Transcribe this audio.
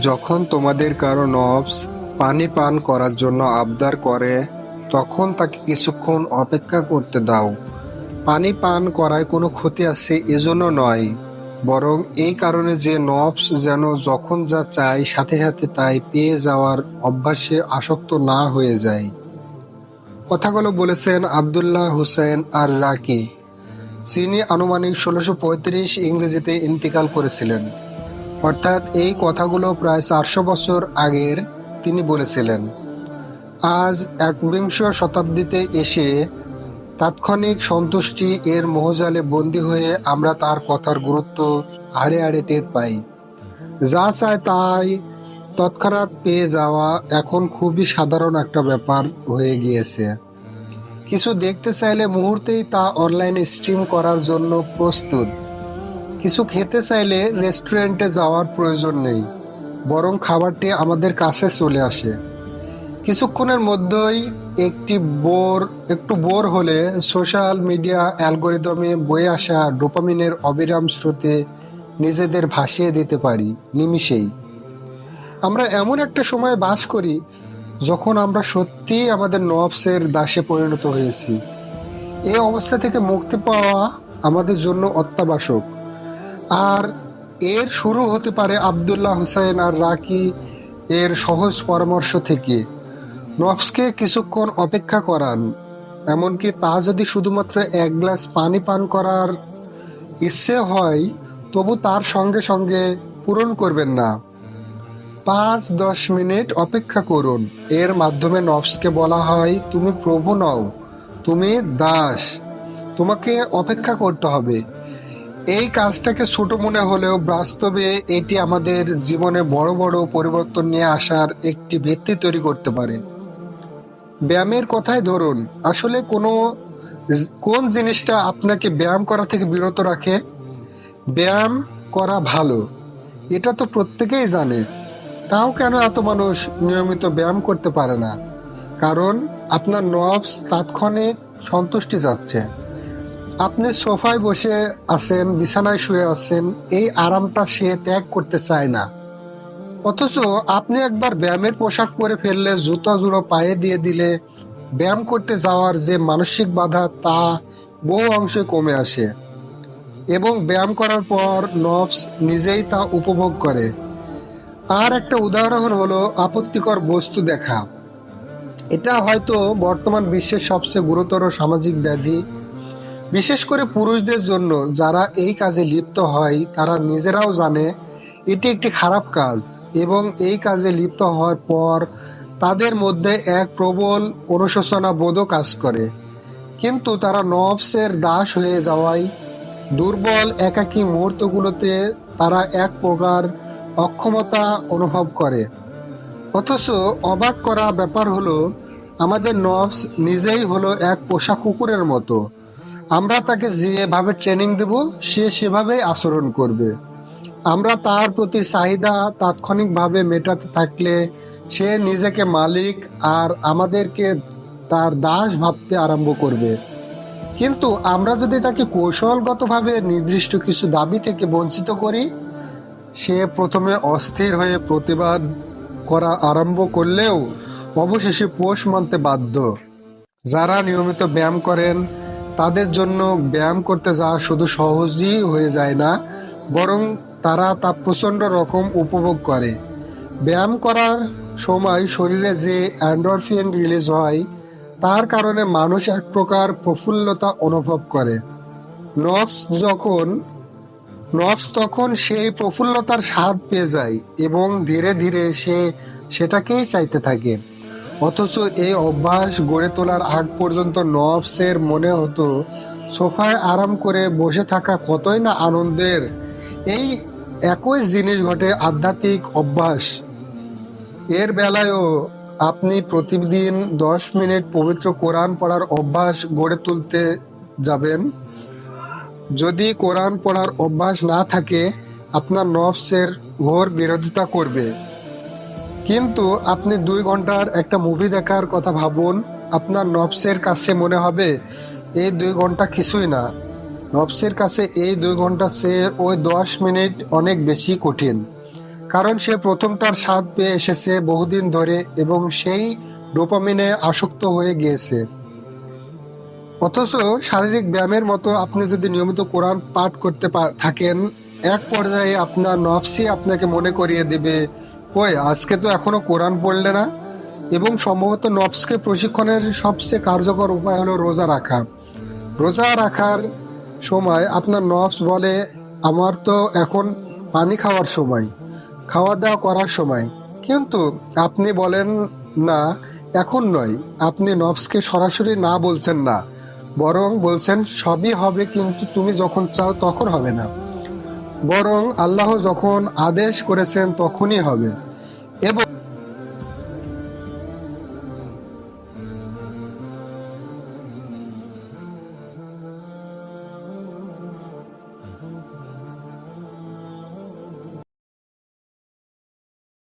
যখন তোমাদের কারও নবস পানি পান করার জন্য আবদার করে, তখন তাকে কিছুক্ষণ অপেক্ষা করতে দাও। পানি পান করায় কোনো ক্ষতি আছে এজন্য নয়, বরং এই কারণে যে নবস যেন যখন যা চায় সাথে সাথে তাই পেয়ে যাওয়ার অভ্যাসে আসক্ত না হয়ে যায়। কথাগুলো বলেছেন আবদুল্লাহ হুসেন আর রাকি। তিনি আনুমানিক ষোলোশো পঁয়ত্রিশ ইংরেজিতে ইন্তিকাল করেছিলেন। অর্থাৎ এই কথাগুলো প্রায় চারশো বছর আগের তিনি বলেছিলেন। আজ একবিংশ শতাব্দীতে এসে তাৎক্ষণিক সন্তুষ্টি এর মোহজালে বন্দী হয়ে আমরা তার কথার গুরুত্ব হাড়ে হাড়ে টের পাই। যা চায় তাই তৎক্ষণাৎ পেয়ে যাওয়া এখন খুবই সাধারণ একটা ব্যাপার হয়ে গিয়েছে। কিছু দেখতে চাইলে মুহূর্তেই তা অনলাইনে স্ট্রিম করার জন্য প্রস্তুত। কিছু খেতে চাইলে রেস্টুরেন্টে যাওয়ার প্রয়োজন নেই, বরং খাবারটি আমাদের কাছে চলে আসে। কিছুক্ষণের মধ্যেই একটি বোর, একটু বোর হলে সোশ্যাল মিডিয়া অ্যালগোরিদমে বয়ে আসা ডোপামিনের অবিরাম স্রোতে নিজেদের ভাসিয়ে দিতে পারি, নিমিষেই। আমরা এমন একটা সময় বাস করি যখন আমরা সত্যিই আমাদের নবসের দাসে পরিণত হয়েছি। এই অবস্থা থেকে মুক্তি পাওয়া আমাদের জন্য অত্যাবশ্যক। আর এর শুরু হতে পারে আবদুল্লাহ হোসেন আর রাকি এর সহজ পরামর্শ থেকে। নফসকে কিছুক্ষণ অপেক্ষা করান, এমনকি তা যদি শুধুমাত্র এক গ্লাস পানি পান করার ইচ্ছে হয়, তবু তার সঙ্গে সঙ্গে পূরণ করবেন না। পাঁচ দশ মিনিট অপেক্ষা করুন। এর মাধ্যমে নফসকে বলা হয়, তুমি প্রভু নও, তুমি দাস, তোমাকে অপেক্ষা করতে হবে। এই কাজটাকে ছোট মনে হলেও বাস্তবে এটি আমাদের জীবনে বড় বড় পরিবর্তন নিয়ে আসার একটি ভিত্তি তৈরি করতে পারে। ব্যায়ামের কথাই ধরুন, আসলে কোনো কোন জিনিসটা আপনাকে ব্যায়াম করা থেকে বিরত রাখে? ব্যায়াম করা ভালো, এটা তো প্রত্যেকেই জানে। তাও কেন এত মানুষ নিয়মিত ব্যায়াম করতে পারে না? কারণ আপনার নবস তাৎক্ষণিক সন্তুষ্টি যাচ্ছে। আপনি সোফায় বসে আছেন, বিছানায় শুয়ে আছেন, এই আরামটা সে ত্যাগ করতে চায় না। অথচ আপনি একবার ব্যায়ামের পোশাক পরে ফেললে জুতা জুড়ো পায়ে দিয়ে দিলে ব্যায়াম করতে যাওয়ার যে মানসিক বাধা, তা বহু অংশে কমে আসে। এবং ব্যায়াম করার পর নবস নিজেই তা উপভোগ করে। আর একটা উদাহরণ হলো আপত্তিকর বস্তু দেখা। এটা হয়তো বর্তমান বিশ্বের সবচেয়ে গুরুতর সামাজিক ব্যাধি। বিশেষ করে পুরুষদের জন্য যারা এই কাজে লিপ্ত হয়, তারা নিজেরাও জানে এটি একটি খারাপ কাজ এবং এই কাজে লিপ্ত হওয়ার পর তাদের মধ্যে এক প্রবল অনুশোচনা বোধও কাজ করে। কিন্তু তারা নবসের দাস হয়ে যাওয়ায় দুর্বল, একাকী মুহূর্তগুলোতে তারা এক প্রকার অক্ষমতা অনুভব করে। অথচ অবাক করা ব্যাপার হলো, আমাদের নবস নিজেই হলো এক পোষা কুকুরের মতো। আমরা তাকে যেভাবে ট্রেনিং দেব, সে সেভাবেই আচরণ করবে। আমরা তার প্রতি চাহিদা তাৎক্ষণিকভাবে মেটাতে থাকলে সে নিজেকে মালিক আর আমাদেরকে তার দাস ভাবতে আরম্ভ করবে। কিন্তু আমরা যদি তাকে কৌশলগতভাবে নির্দিষ্ট কিছু দাবি থেকে বঞ্চিত করি, সে প্রথমে অস্থির হয়ে প্রতিবাদ করা আরম্ভ করলেও অবশেষে পোষ মানতে বাধ্য। যারা নিয়মিত ব্যায়াম করেন তাদের জন্য ব্যায়াম করতে যাওয়া শুধু সহজই হয়ে যায় না, বরং তারা তা প্রচণ্ড রকম উপভোগ করে। ব্যায়াম করার সময় শরীরে যে অ্যান্ডরফিন রিলিজ হয়, তার কারণে মানুষ এক প্রকার প্রফুল্লতা অনুভব করে। নবস যখন, নবস তখন সেই প্রফুল্লতার স্বাদ পেয়ে যায় এবং ধীরে ধীরে সে সেটাকেই চাইতে থাকে। অথচ এই অভ্যাস গড়ে তোলার আগ পর্যন্ত নবসের মনে হতো, সোফায় আরাম করে বসে থাকা কতই না আনন্দের। এই একই জিনিস ঘটে আধ্যাত্মিক অভ্যাস। এর বেলায়ও আপনি প্রতিদিন দশ মিনিট পবিত্র কোরআন পড়ার অভ্যাস গড়ে তুলতে যাবেন। যদি কোরআন পড়ার অভ্যাস না থাকে, আপনার নফসের ঘোর বিরোধিতা করবে। কিন্তু আপনি দুই ঘণ্টার একটা মুভি দেখার কথা ভাবুন, আপনার নফসের কাছে মনে হবে, এই দুই ঘণ্টা কিছুই না। নফসের কাছে এই দুই ঘণ্টা সে ওই দশ মিনিট অনেক বেশি কঠিন। কারণ সে প্রথমটার স্বাদ পেয়ে এসেছে বহুদিন ধরে এবং সেই ডোপামিনে আসক্ত হয়ে গিয়েছে। অথচ শারীরিক ব্যায়ামের মতো আপনি যদি নিয়মিত কোরআন পাঠ করতে থাকেন, এক পর্যায়ে আপনার নফসি আপনাকে মনে করিয়ে দেবে কই আজকে তো এখনও কোরআন পড়লে না। এবং সম্ভবত নফসকে প্রশিক্ষণের সবচেয়ে কার্যকর উপায় হলো রোজা রাখা। রোজা রাখার সময় আপনার নফস বলে, আমার তো এখন পানি খাওয়ার সময়, খাওয়া দাওয়া করার সময়। কিন্তু আপনি বলেন না, এখন নয়। আপনি নফসকে সরাসরি না বলছেন না। বরং বলছেন, সবই হবে, কিন্তু তুমি যখন চাও তখন হবে না। বরং আল্লাহ যখন আদেশ করেছেন তখনই হবে।